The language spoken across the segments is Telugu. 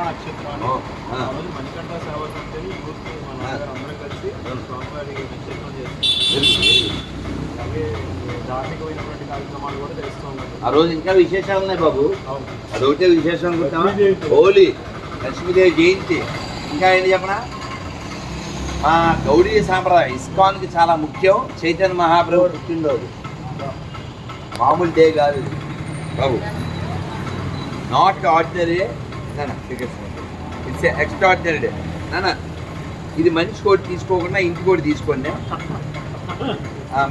నక్షత్రాన్ని ఆ. ఆ రోజు మణికంఠ అంటే యూత్ అందరం కలిసి. స్వామివారి నక్షత్రం చేస్తాం. అలాగే ధార్మికమైనటువంటి కార్యక్రమాలు కూడా చేస్తూ ఉంటాం ఆ రోజు ఇంకా విశేషాలు ఉన్నాయి బాబు. అదొకటే విశేషం అనుకుంటామా. హోలీ లక్ష్మీదేవి జయంతి. ఇంకా ఏంటి చెప్పనా? మా గౌడీ సాంప్రదాయం ఇస్కాన్కి చాలా ముఖ్యం. చైతన్య మహాప్రభు పుట్టినరోజు. మామూలు డే కాదు. బాబు not ordinary it's extraordinary day నాన్న ఇది మనిషి కోటి తీసుకోకుండా ఇంటి కోటి తీసుకోండి.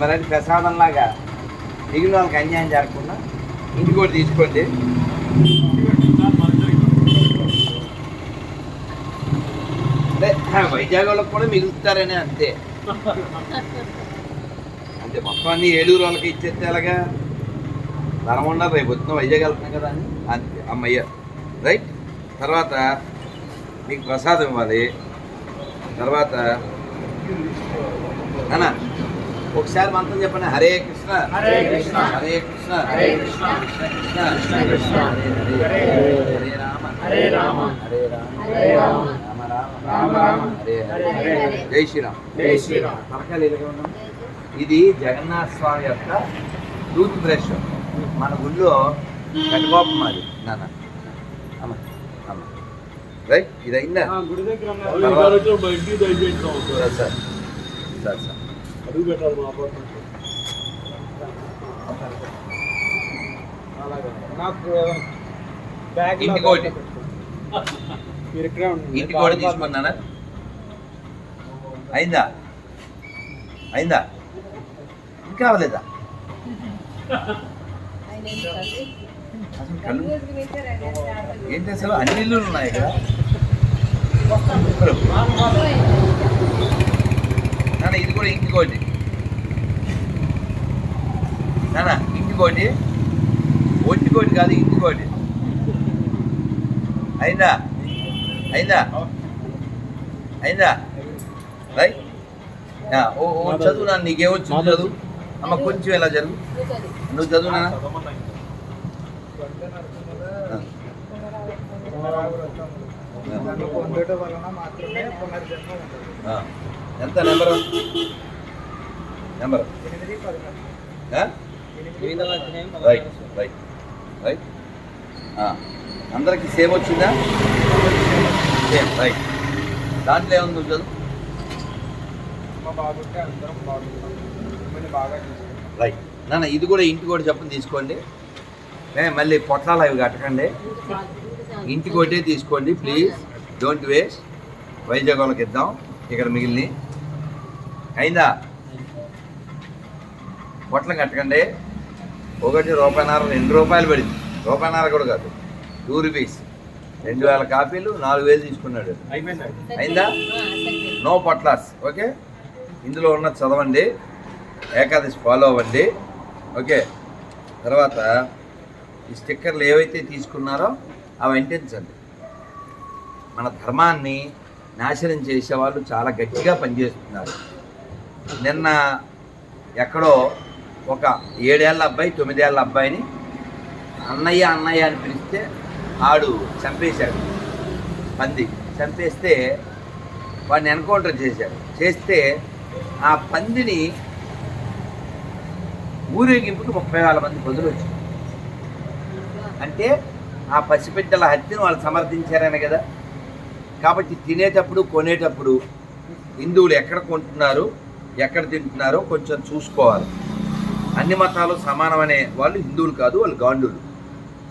మరి అది ప్రసాదంలాగా మిగిలిన వాళ్ళకి అన్యాయం జరగకుండా ఇంటి కోటి తీసుకోండి. అంటే వైజాగ్ వాళ్ళకి కూడా మిగులుతారని అంతే. అంటే మొత్తం అన్ని ఏలూరు వాళ్ళకి ఇచ్చేస్తే ఎలాగా? ధనం ఉండదు రేపు వచ్చిన వైజాగ్ వెళ్తున్నాం కదా అని. అంతే అమ్మయ్య. రైట్ తర్వాత మీకు ప్రసాదం ఇవ్వాలి. తర్వాత అన్నా ఒకసారి మంత్రం చెప్పండి. హరే కృష్ణ. హరే కృష్ణ. హరే కృష్ణ. హరే కృష్ణ. కృష్ణ కృష్ణ. కృష్ణ. హరే హరే రామ. హరే రామ. హరే రామ. హరే రామ. రామ రామ. రామ రామ. హరే హరే. జై శ్రీరామ్. జై శ్రీరామ్. పరకాలు ఇలాగే ఉన్నాం ఇది జగన్నాథ స్వామి యొక్క టూత్ బ్రష్ మన గుళ్ళో గణగోపం అది నాన్న. అమ్మ. రైట్ ఇది అయిందా గుడి దగ్గర సార్ సార్ సార్ సార్. అడుగు పెట్టాలి మా అపార్ట్మెంట్ అలాగే. నాకు బ్యాగ్. మీరు ఇక్కడే ఉండండి. ఇంటికి కూడా తీసుకున్నానా? అయిందా? అయిందా? ఇంకా అవ్వలేదా అసలు కళ్ళు ఏంటి అసలు? అన్ని ఇల్లులు ఉన్నాయి ఇక్కడ నాన్న ఇది కూడా ఇంటికోటి నాన్న ఇంటికోటి ఒంటికోటి కాదు ఇంటికోటి అయిందా? అయిందా? అయిందా? రైట్ ఓ ఓ చదువు నాన్న నీకేమొచ్చు చదువు. అమ్మ కొంచెం ఎలా చదువు? నువ్వు చదువు నాన్న. ఎంత number? Number? Right right right. అందరికి సేమ్ వచ్చిందా? సేమ్ రైట్ దాంట్లో ఏముంది చదువు? రైట్ నాన్న ఇది కూడా ఇంటికి కూడా చెప్పని తీసుకోండి. మళ్ళీ పొట్లాలు అవి కట్టకండి. ఇంటికి ఒకటే తీసుకోండి ప్లీజ్ డోంట్ వేస్ట్ వైజాగ్ వాళ్ళకి ఇద్దాం. ఇక్కడ మిగిలిన. అయిందా? పొట్లం కట్టకండి. ఒకటి రూపాయన్నర రెండు రూపాయలు పడింది. రూపాయన్నర కూడా కాదు. టూ రూపీస్ రెండు వేల కాపీలు నాలుగు వేలు తీసుకున్నాడు. అయిపోయింది? అయిందా? నో పొట్లాస్ ఓకే ఇందులో ఉన్న చదవండి. ఏకాదశి ఫాలో అవ్వండి. ఓకే తర్వాత ఈ స్టిక్కర్లు ఏవైతే తీసుకున్నారో అవి అంటించండి. మన ధర్మాన్ని నాశనం చేసేవాళ్ళు చాలా గట్టిగా పనిచేస్తున్నారు. నిన్న ఎక్కడో ఒక ఏడేళ్ళ అబ్బాయి తొమ్మిదేళ్ళ అబ్బాయిని అన్నయ్య అన్నయ్య అని పిలిస్తే ఆడు చంపేశాడు. పంది చంపేస్తే వాడిని ఎన్కౌంటర్ చేశాడు. చేస్తే ఆ పందిని ఊరేగింపుకి ముప్పై వేల మంది ప్రజలు వచ్చారు. అంటే ఆ పసిబిడ్డల హత్యను వాళ్ళు సమర్థించారనే కదా? కాబట్టి తినేటప్పుడు కొనేటప్పుడు హిందువులు ఎక్కడ కొంటున్నారు ఎక్కడ తింటున్నారో కొంచెం చూసుకోవాలి. అన్ని మతాలు సమానమనే వాళ్ళు హిందువులు కాదు వాళ్ళు గాండులు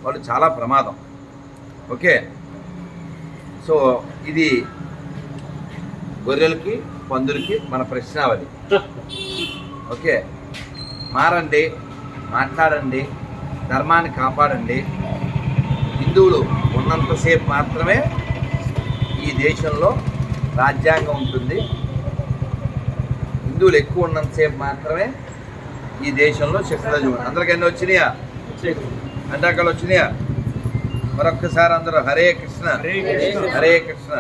వాళ్ళు చాలా ప్రమాదం. ఓకే? సో ఇది గొర్రెలకి పందులకి మన ప్రశ్నావళి. ఓకే? మారండి మాట్లాడండి ధర్మాన్ని కాపాడండి హిందువులు ఉన్నంతసేపు మాత్రమే ఈ దేశంలో రాజ్యాంగం ఉంటుంది. హిందువులు ఎక్కువ ఉన్నంతసేపు మాత్రమే ఈ దేశంలో శక్తిరాజు అందరికి ఎన్ని వచ్చినాయా? అంటాకలు వచ్చినాయా? మరొక్కసారి అందరూ హరే కృష్ణ. హరే కృష్ణ.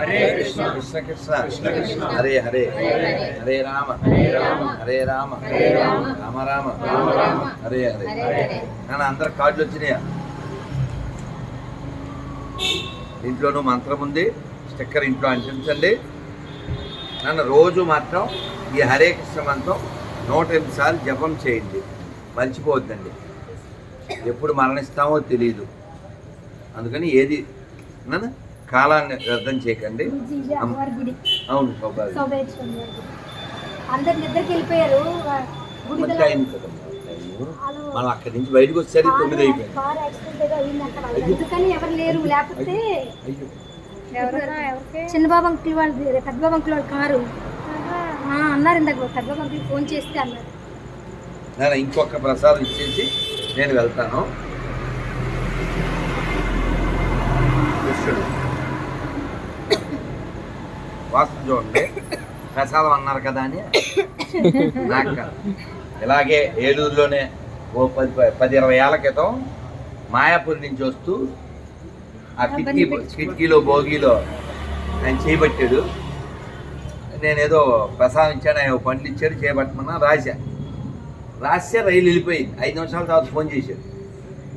కృష్ణ. కృష్ణ. హరే హరే. హరే రామ. హరే రామ. హరే రామ. రామ. హరే హరే. అందరు కార్డులు వచ్చినాయా? దీంట్లోనూ మంత్రం ఉంది స్టిక్కర్ ఇంట్లో అంటించండి. నన్ను రోజు మాత్రం ఈ హరే కృష్ణ మంత్రం నూట ఎనిమిది సార్లు జపం చేయండి. మర్చిపోవద్దండి. ఎప్పుడు మరణిస్తామో తెలియదు అందుకని ఏది నాన్న కాలాన్ని వ్యర్థం చేయకండి. అవును అందరు నిద్రకి వెళ్ళిపోయారు మనం అక్కడి నుంచి బయటకు వచ్చేసరికి తొమ్మిది అయిపోయింది. చిన్నబాబు అంకుల్ వాళ్ళది పెద్దబాబు అంకుల్ వాళ్ళ కారు. ఆ, అన్నారు ఇందాక పెద్దబాబు అంకుల్ ఫోన్ చేస్తే అన్నారు. నేను ఇంకొక ప్రసాదం ఇచ్చేసి నేను వెళ్తాను. కృష్ణుడు వాస్తు చూడండి. ప్రసాదం అన్నారు కదా అని. నాకు కాదు. ఇలాగే ఏలూరులోనే ఓ పది పది ఇరవై ఏళ్ళ క్రితం మాయాపూర్ నుంచి వస్తూ ఆ కిటికీ కిటికీలో భోగిలో ఆయన చేయబట్టాడు నేనేదో ప్రసాదం ఇచ్చాను ఆయన పండ్లు ఇచ్చాడు చేయబట్టమన్నా రాశా. రాస్తే రైలు వెళ్ళిపోయింది. ఐదు నిమిషాల తర్వాత ఫోన్ చేశాడు.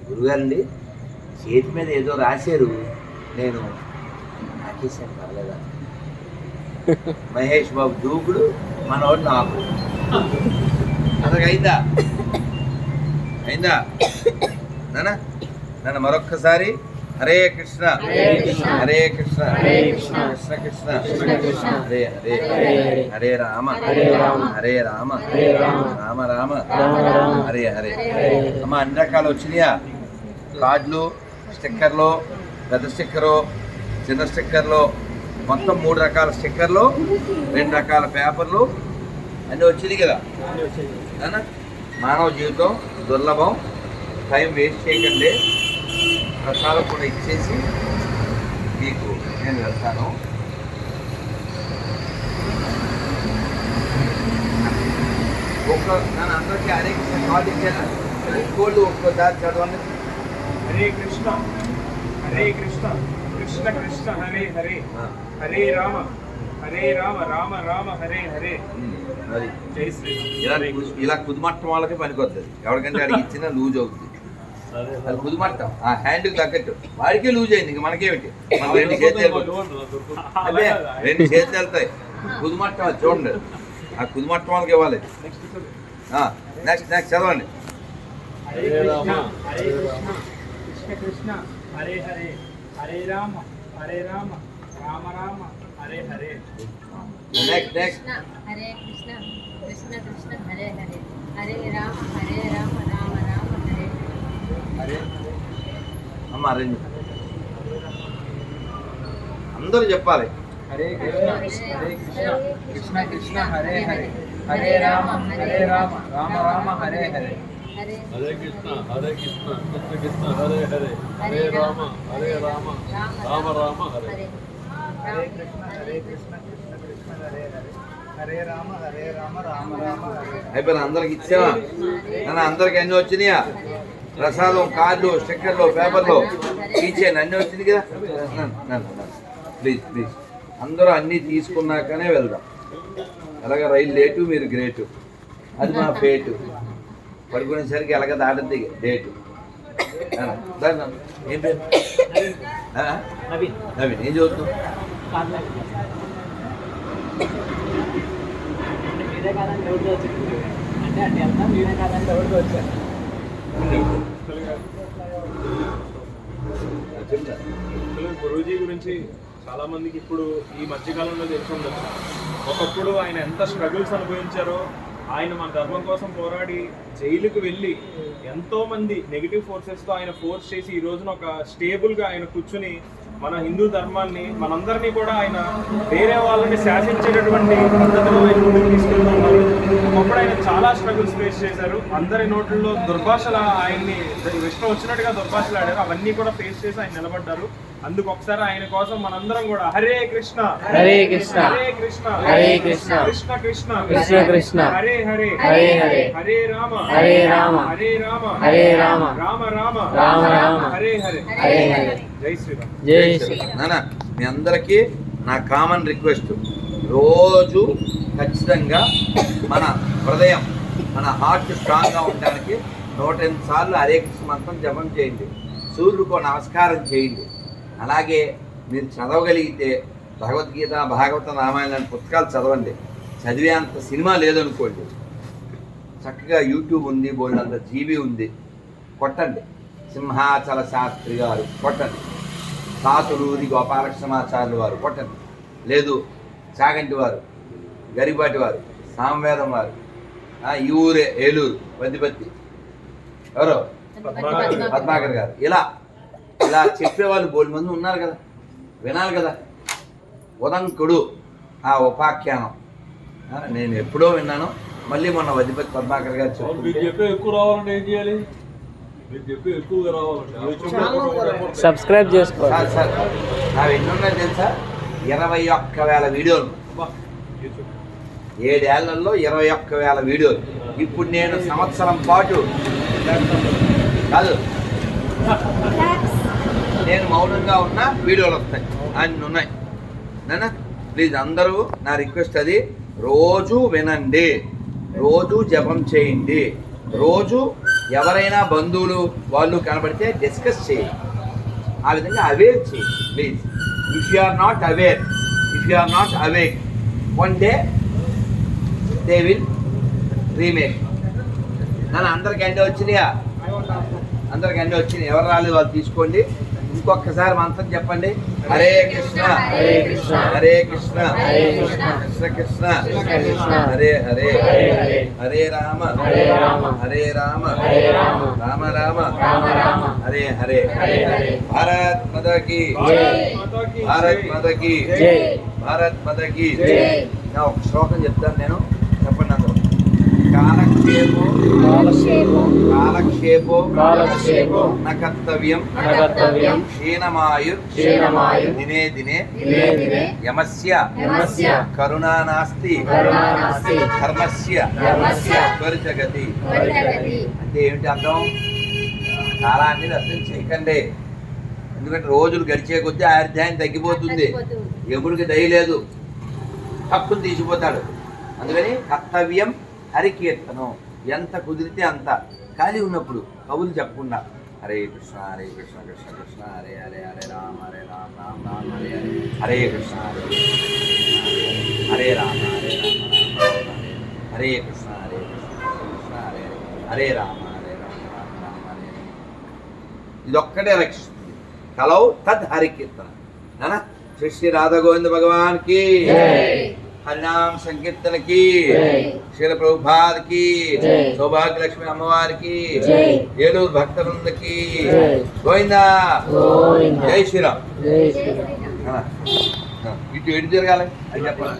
గురుగారండి చేతి మీద ఏదో రాశారు. నేను నాకేసాను పర్లేదా? మహేష్ బాబు దూకుడు మనోడు నాకు. అతనికి అయిందా? అయిందా? నాన్న నన్న మరొక్కసారి హరే కృష్ణ. హరే కృష్ణ. హరే కృష్ణ. హరే కృష్ణ. హరే హరే. హరే రామ. హరే రామ. హరే రామ. రామ. రామ రామ. రామ రామ. హరే హరే. అమ్మ అన్ని రకాలు వచ్చినాయా? కార్డులు స్టిక్కర్లు పెద్ద స్టిక్కరు చిన్న స్టిక్కర్లు మొత్తం మూడు రకాల స్టిక్కర్లు రెండు రకాల పేపర్లు అన్నీ వచ్చినాయి కదా? మానవ జీవితం దుర్లభం టైం వేస్ట్ చేయకండి. ప్రసాదం కూడా ఇచ్చేసి మీకు నేను వెళ్తాను. ఒక్క నన్ను అందరికీ హరే కృష్ణ కార్డు ఇచ్చాను కోళ్ళు ఒక్కోసారి చదవండి. హరే కృష్ణ హరే కృష్ణ కృష్ణ కృష్ణ హరే హరే. హరే రామ హరే రామ రామ రామ హరే హరే. ఇలా. ఇలా కుదుమట్టం వాళ్ళకి పనికొస్తుంది ఎవరికంటే అడిగి ఇచ్చినా లూజ్ అవుతుంది అది కుదుమట్టం. ఆ హ్యాండ్కి తగ్గట్టు. వాడికే లూజ్ అయింది. ఇంక మనకేమిటి? మన రెండు చేతులు. అదే రెండు చేతులు వెళ్తాయి. కుదుమట్టం అది చూడండి. ఆ కుదుమట్టం వాళ్ళకి ఇవ్వాలి. నెక్స్ట్ నెక్స్ట్ చదవండి. హరే కృష్ణ హరే కృష్ణ. కృష్ణ కృష్ణ. హరే హరే హరే రామ హరే రామ రామ రామ హరే హరే. నెక్స్ట్ హరే కృష్ణ కృష్ణ కృష్ణ హరే హరే హరే రామ హరే రామ రామ రామ హరే అమ్మ రెండు అందరూ చెప్పాలి. హరే కృష్ణ, హరే కృష్ణ, కృష్ణ కృష్ణ హరే హరే హరే రామ హరే రామ రామ రామ హరే హరే హరే హరే కృష్ణ హరే కృష్ణ కృష్ణ కృష్ణ హరే హరే హరే రామ హరే రామ రామ రామ హరే హరే హరే కృష్ణ హరే కృష్ణ హరే హరే హరే రామ హరే రామ రామ రామ హరే అయిపోయిన అందరికి ఇచ్చావా? నాన్న అందరికి అన్ని వచ్చినాయా? ప్రసాదం కార్డు స్టిక్కర్లు పేపర్లు ఇచ్చాను అన్ని వచ్చింది కదా? Please please. అందరూ అన్నీ తీసుకున్నాకనే వెళ్దాం. ఎలాగ రైలు లేటు మీరు గ్రేటు. అది మా పేటు. పడుకునేసరికి ఎలాగ దాటద్ది డేటు. ఏం పేరు? నవీన్. ఏం చదువుతావు మీరే కాదని వచ్చింది అంటే అంటే వెళ్తాం మీరే కాదని డౌట్ గురూజీ గురించి చాలా మందికి ఇప్పుడు ఈ మధ్యకాలంలో తెలిసి ఉండొచ్చు. ఒకప్పుడు ఆయన ఎంత స్ట్రగుల్స్ అనుభవించారో ఆయన మన ధర్మం కోసం పోరాడి జైలుకు వెళ్ళి ఎంతో మంది నెగిటివ్ ఫోర్సెస్తో ఆయన ఫోర్స్ చేసి ఈ రోజున ఒక స్టేబుల్గా ఆయన కూర్చుని మన హిందూ ధర్మాన్ని మనందరినీ కూడా ఆయన వేరే వాళ్ళని శాసించేటటువంటి పద్ధతిలో ఆయన ముందుకు తీసుకెళ్తూ ఉన్నారు ఒకప్పుడు ఆయన చాలా స్ట్రగుల్స్ ఫేస్ చేశారు అందరి నోట్లలో దుర్భాషల ఆయన్ని ఇష్టం వచ్చినట్టుగా దుర్భాషలు ఆడారు అవన్నీ కూడా ఫేస్ చేసి ఆయన నిలబడ్డారు అందుకు ఒకసారి ఆయన కోసం మనందరం కూడా హరే కృష్ణ హరే కృష్ణ. హరే కృష్ణ హరే కృష్ణ. కృష్ణ కృష్ణ కృష్ణ కృష్ణ. హరే హరే హరే హరే. హరే రామ హరే రామ. హరే రామ హరే రామ. రామ రామ రామ రామ. హరే హరే హరే హరే జై శ్రీరామ్. జై శ్రీ నాన్న మీ అందరికీ నా కామన్ రిక్వెస్ట్. రోజు ఖచ్చితంగా మన హృదయం మన హార్ట్ స్ట్రాంగ్గా ఉండడానికి నూట ఎనిమిది సార్లు హరే కృష్ణ మంత్రం జపం చేయండి. సూర్యుడికో నమస్కారం చేయండి. అలాగే మీరు చదవగలిగితే భగవద్గీత భాగవత రామాయణ లాంటి పుస్తకాలు చదవండి. చదివే అంత సినిమా లేదనుకోండి. చక్కగా యూట్యూబ్ ఉంది బోల్డంత జీబీ ఉంది. కొట్టండి. సింహాచల శాస్త్రి గారు కొట్టండి సాతులూరి గోపాలకృష్ణమాచార్యులు వారు కొట్టండి లేదు చాగంటి వారు గరిపాటి వారు సామవేదం వారు ఆ, ఈ ఊరే ఏలూరు వద్దిపత్తి ఎవరో? పద్మాకర్ గారు. ఇలా ఇలా చెప్పేవాళ్ళు బోల్డ్ మంది ఉన్నారు కదా. వినాలి కదా. ఉదంకుడు ఆ ఉపాఖ్యానం. ఆ, నేను ఎప్పుడో విన్నాను. మళ్ళీ మొన్న వద్దిపతి పద్మాకర్ గారు అవును, మీరు చెప్తుంటే చెప్పే ఎక్కువ రావాలంటే ఏం చేయాలి? మీరు చెప్పే ఎక్కువగా సబ్స్క్రైబ్ చేసుకోండి. Sir sir. నావి ఎన్ని ఉన్నాయి తెలుసా? ఇరవై ఒక్క వేల వీడియోలు. ఏడేళ్ళలో ఇరవై ఒక్క వేల వీడియోలు. ఇప్పుడు నేను సంవత్సరం పాటు కాదు. నేను మౌనంగా ఉన్న వీడియోలు వస్తాయి. అన్ని ఉన్నాయి. నాన్న ప్లీజ్ అందరూ నా రిక్వెస్ట్ అది. రోజు వినండి. రోజు జపం చేయండి. రోజు ఎవరైనా బంధువులు వాళ్ళు కనబడితే డిస్కస్ చేయి. ఆ విధంగా అవేర్ చేయి please if you are not aware if you are not awake one day they will remake నన్ను అందరికి ఎండ వచ్చినాయా? అందరికి ఎండ వచ్చినాయి. ఎవరు రాలేదు వాళ్ళు తీసుకోండి. ఇంకొకసారి మంత్రం చెప్పండి. హరే కృష్ణ హరే కృష్ణ హరే కృష్ణ హరే కృష్ణ కృష్ణ కృష్ణ హరే హరే హరే రామ హరే రామ హరే రామ హరే రామ రామ రామ రామ రామ హరే హరే భారత్ మదకి భారత్ మదకి భారత్ మదకి ఒక శ్లోకం చెప్తాను నేను. కాలక్షేపో కాలక్షేపం కాలక్షేపో కాలక్షేపో న కర్తవ్యం న కర్తవ్యం క్షీణమాయు క్షీణమాయు దినే దినే దినే దినే యమస్య యమస్య కరుణా నాస్తి కరుణా నాస్తి ధర్మస్య ధర్మస్య త్వరితగతి. త్వరితగతి. అంటే ఏమిటి అర్థం? కాలాన్ని వ్యర్థం చేయకండి. ఎందుకంటే రోజులు గడిచే కొద్దీ ఆయుర్దాయం తగ్గిపోతుంది. తగ్గిపోతుంది. ఎముడికి దయ లేదు. హక్కును తీసిపోతాడు. అందుకని కర్తవ్యం హరికీర్తనం ఎంత కుదిరితే అంత ఖాళీ ఉన్నప్పుడు కవులు చెప్పకుండా హరే కృష్ణ హరే కృష్ణ కృష్ణ కృష్ణ హరే హరే హరే రామ హరే రామ రామ రామ హరే హరే హరే కృష్ణ హరే హరే రామ హరే రామ రామ హరే హరే కృష్ణ హరే కృష్ణ కృష్ణ హరే హరే రామ హరే రామ రామ రామ హరే హరే ఇదొక్కటే రక్షిస్తుంది కలవు తద్ హరికీర్తన నానా శ్రీ శ్రీ రాధగోవింద భగవాన్కి భగవాన్కి జై. హరినామ సంకీర్తన కి జై. శీల. సౌభాగ్య లక్ష్మి అమ్మవారికి జై. ఏలూరు భక్త వృందకి జై. గోవిందా. జై శ్రీరామ్ ఇటు ఎటు తిరగాలి అది చెప్పాలి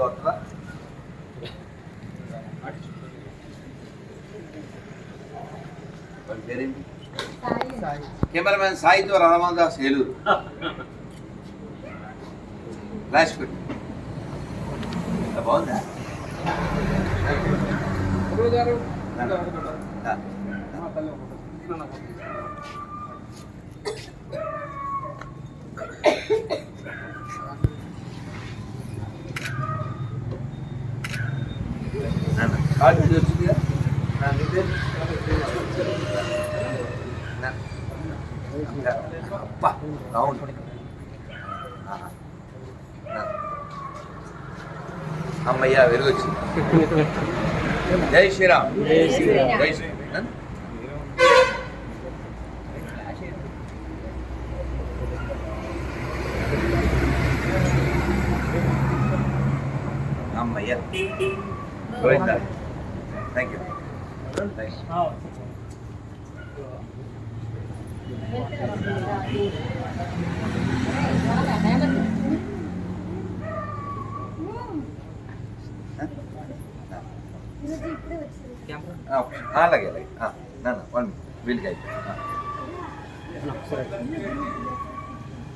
వస్తుందా వాడి పేరేంటి కెమెరామెన్ సాయితో రమణ దాస్ ఏలూరు ఫ్లాష్ పెట్టు ఇలా బాగుందా ఆ, నాన్న, కార్డు ఇది వచ్చిందిగా? నా నీ పేరు? నా- అబ్బా, రౌండ్. ఆహా. నా. అమ్మయ్య వెలుగొచ్చింది జై శ్రీరామ్ జై శ్రీరామ్ జై శ్రీరామ్ అమ్మయ్య Govinda thank you thank you ఈరోజు ఇప్పుడే వచ్చింది ఆ, అలాగే అలాగే. ఆ, నాన్న వన్ వీళ్ళకి అయితే. ఆ.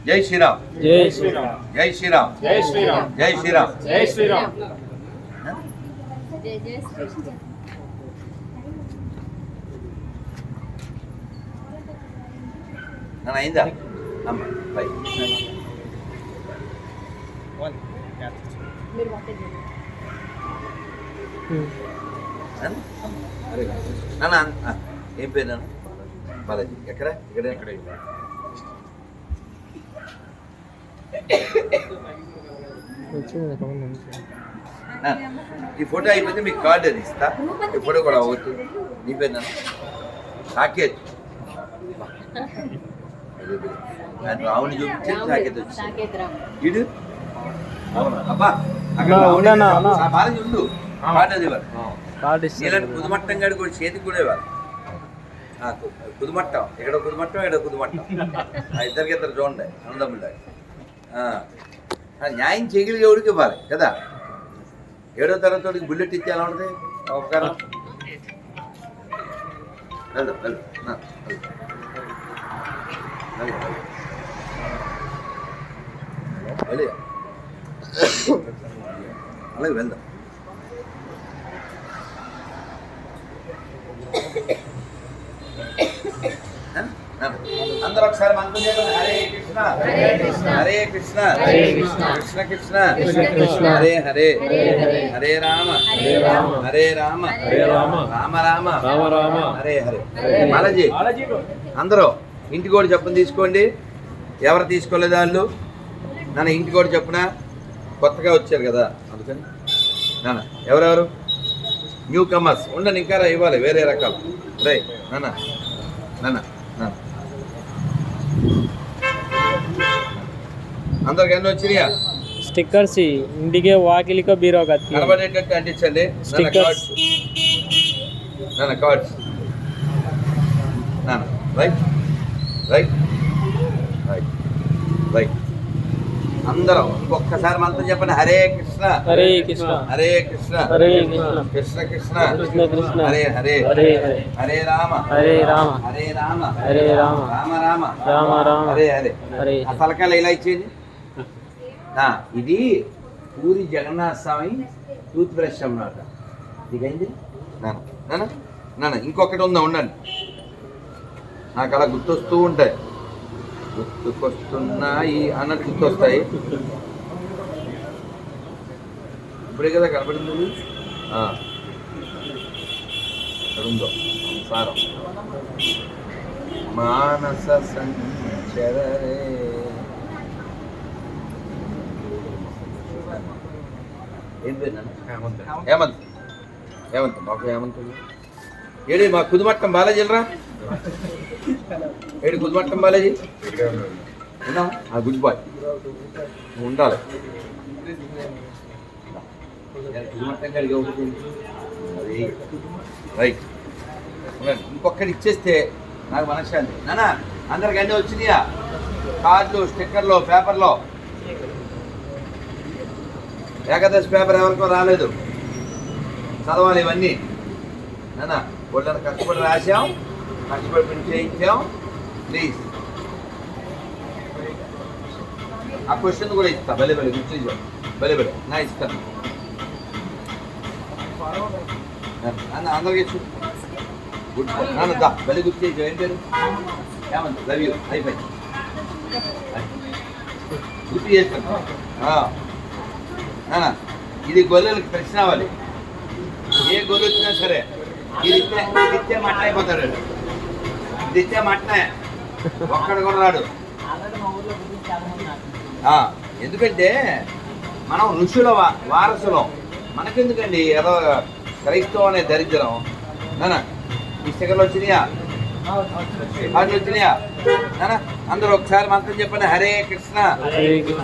జై శ్రీరామ్. జై శ్రీరామ్. జై శ్రీరామ్. జై శ్రీరామ్. జై శ్రీరామ్. జై శ్రీరామ్. జై జై శ్రీకృష్ణ నాన్న అయిందా? అమ్మ బై. మీరు నాన్న ఆ, ఏం పేరు నాన్న? బాలాజీ. ఎక్కడ? ఇక్కడ? ఎక్కడ ఈ ఫోటో అయిపోతే మీకు కార్డు అది ఇస్తా. ఈ ఫోటో కూడా ఒకటి నీ పేరు సాకేత్. నేను రావుని చూపించి సాకేత్ వచ్చింది. సాకేత్ ఇడు అబ్బా అక్కడ బాలాజీ ఉండు. కార్డు అది ఇవ్వాలి నీలాంటి కుదుమట్టం గాడి కూడా చేతికి కూడా ఇవ్వాలి ఆ, కు- కుదుమట్టం ఇక్కడ కుదుమట్టం ఇక్కడ కుదుమట్టం ఆ ఇద్దరికి ఇద్దరు చూడండి అన్నదమ్ముడు న్యాయం చేయగలిగే ఎవరికి ఇవ్వాలి కదా ఏడో తరగతి వాడికి బుల్లెట్ ఇచ్చి ఎలా ఉంటుంది ఒకసారి వెళ్దాం వెళ్దాం నా, వెళ్దాం. వెళ్దాం, వెళ్దాం. వెళ్ళి. అలాగే వెళ్దాం అందరూ ఒకసారి మంత్రం చెప్పండి హరే కృష్ణ. హరే కృష్ణ. హరే కృష్ణ. హరే కృష్ణ. కృష్ణ. హరే హరే. హరే హరే. హరే రామ. హరే రామ. హరే రామ. హరే రామ. రామ రామ. రామ రామ. హరే హరే. బాలాజీ అందరూ ఇంటి కూడా చెప్పని తీసుకోండి. ఎవరు తీసుకోలేదు వాళ్ళు నాన్న ఇంటి కూడా చెప్పున కొత్తగా వచ్చారు కదా. అందుకని. నాన్న ఎవరెవరు? న్యూ కమర్స్ ఉండండి ఇంకా ఇవ్వాలి వేరే రకాలు. రే నాన్న నాన్న నాన్న. అందరికి ఎన్ని వచ్చినాయా? స్టిక్కర్స్ ఇంటికే వాకిలికో బీరో కనబడేటట్టు అంటించండి. Stickers. కార్డ్స్ నాన్న కార్డ్స్ నాన్న రైట్ రైట్ రైట్ రైట్ అందరూ ఇంకొకసారి మంత్రం చెప్పండి. హరే కృష్ణ. హరే కృష్ణ. హరే కృష్ణ. హరే కృష్ణ. కృష్ణ కృష్ణ. కృష్ణ కృష్ణ. హరే హరే. హరే హరే. హరే రామ. హరే రామ. హరే రామ. హరే రామ. రామ రామ. రామ రామ. హరే హరే. హరే ఆ తలకాయలు ఇలా ఇచ్చేది? ఇది పూరి జగన్నాథ స్వామి టూత్ బ్రష్ అన్నమాట. ఇదైంది? నాన్న. నాన్న. నాన్న ఇంకొకటి ఉందా? ఉండండి. నాకు అలా గుర్తొస్తూ ఉంటాయి. గుర్తుకొస్తున్నాయి అన్నట్టు గుర్తొస్తాయి. ఇప్పుడే కదా కనపడింది ఉందో సారం. మానస సంచరే? హేమంత్. హేమంత్. మాకు హేమంత్. ఏడి మా కుదుమట్టం బాలాజీ రా ఏడు కుదుమట్టం బాలేజీ? ఉన్నా? ఆ గుడ్ బాయ్. నువ్వు ఉండాలి. రైట్. ఇంకొకటి ఇచ్చేస్తే నాకు మనశ్శాంతి. నానా అందరికి అన్నీ వచ్చినాయా? కార్డులు స్టిక్కర్లు పేపర్లో. ఏకాదశి పేపర్ ఎవరికో రాలేదు. చదవాలి ఇవన్నీ. నానా వాళ్ళని కష్టపడి రాసాం కష్టపడి ప్రింట్ చేయించాం ప్లీజ్ ఆ క్వశ్చన్ కూడా ఇస్తా భలే భలే గుర్తు భలే భలే నా ఇస్తాను నాన్న అందరికి ఇచ్చు గుడ్ నాన్న దా భలే గుర్తు చేయించు ఏం పేరు ఏమంది లవ్ యూ అయిపోయింది గుర్తు చేస్తాను ఆ. నాన్న ఇది గొర్రెలకి ప్రశ్న అవ్వాలి ఏ గొర్రె వచ్చినా సరే ఇది ఇచ్చే ఇది ఇచ్చే మట్ట ఇచ్చే మట్టనే ఒక్కడు కూడా రాడు. ఎందుకంటే మనం ఋషుల వారసులం. మనకెందుకండి ఏదో క్రైస్తవం అనే దరిద్రం? ఈ స్టిక్కర్లు వచ్చినాయా? వచ్చినాయా. అందరూ ఒకసారి మంత్రం చెప్పండి హరే కృష్ణ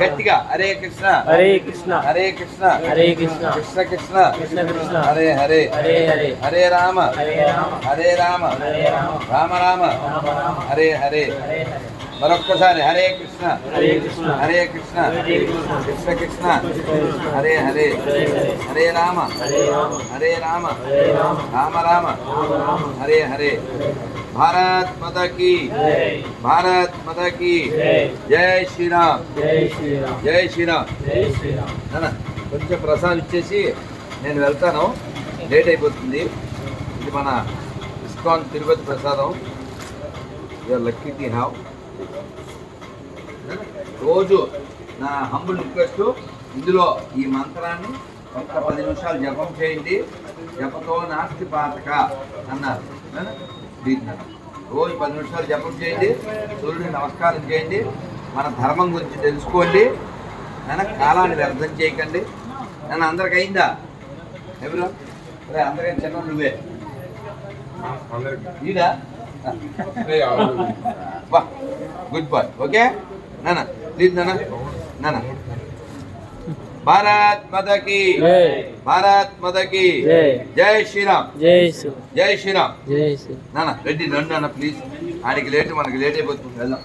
గట్టిగా హరే కృష్ణ హరే కృష్ణ హరే కృష్ణ హరే కృష్ణ కృష్ణ కృష్ణ కృష్ణ కృష్ణ హరే హరే హరే హరే హరే రామ హరే రామ రామ రామ హరే హరే మరొక్కసారి హరే కృష్ణ హరే కృష్ణ హరే కృష్ణ కృష్ణ కృష్ణ హరే హరే హరే రామ హరే రామ రామ రామ హరే హరే భారత్ మాతా की। జై భారత్ మాతా की। జై శ్రీరామ్ జై శ్రీరామ్ కొంచెం ప్రసాదం ఇచ్చేసి నేను వెళ్తాను. లేట్ అయిపోతుంది. ఇది మన ఇస్కాన్ తిరుపతి ప్రసాదం. యూఆర్ లక్కీ టీ హ్యావ్ రోజు నా హంబుల్ రిక్వెస్ట్ ఇందులో ఈ మంత్రాన్ని ఒక్క పది నిమిషాలు జపం చేయండి. జపతో నాస్తి పాతక అన్నారు? దీన్ని. రోజు పది నిమిషాలు జపం చేయండి సూర్యుడిని నమస్కారం చేయండి మన ధర్మం గురించి తెలుసుకోండి నాన్న కాలాన్ని వ్యర్థం చేయకండి. నన్ను అందరికి అయిందా? ఎవరు? అరే అందరికీ చిన్న నువ్వే. ఈడా? Good boy okay? నాన్న ప్లీజ్ నాన్న నాన్న. భారత్ మదకి జై భారత్ మదకి జై. శ్రీరామ్ జై శ్రీ జై శ్రీరామ్ జై శ్రీ నాన్న రెడ్డి రండి నాన్న ప్లీజ్ ఆయనకి లేట్ మనకి లేట్ అయిపోతుంది. వెళ్దాం.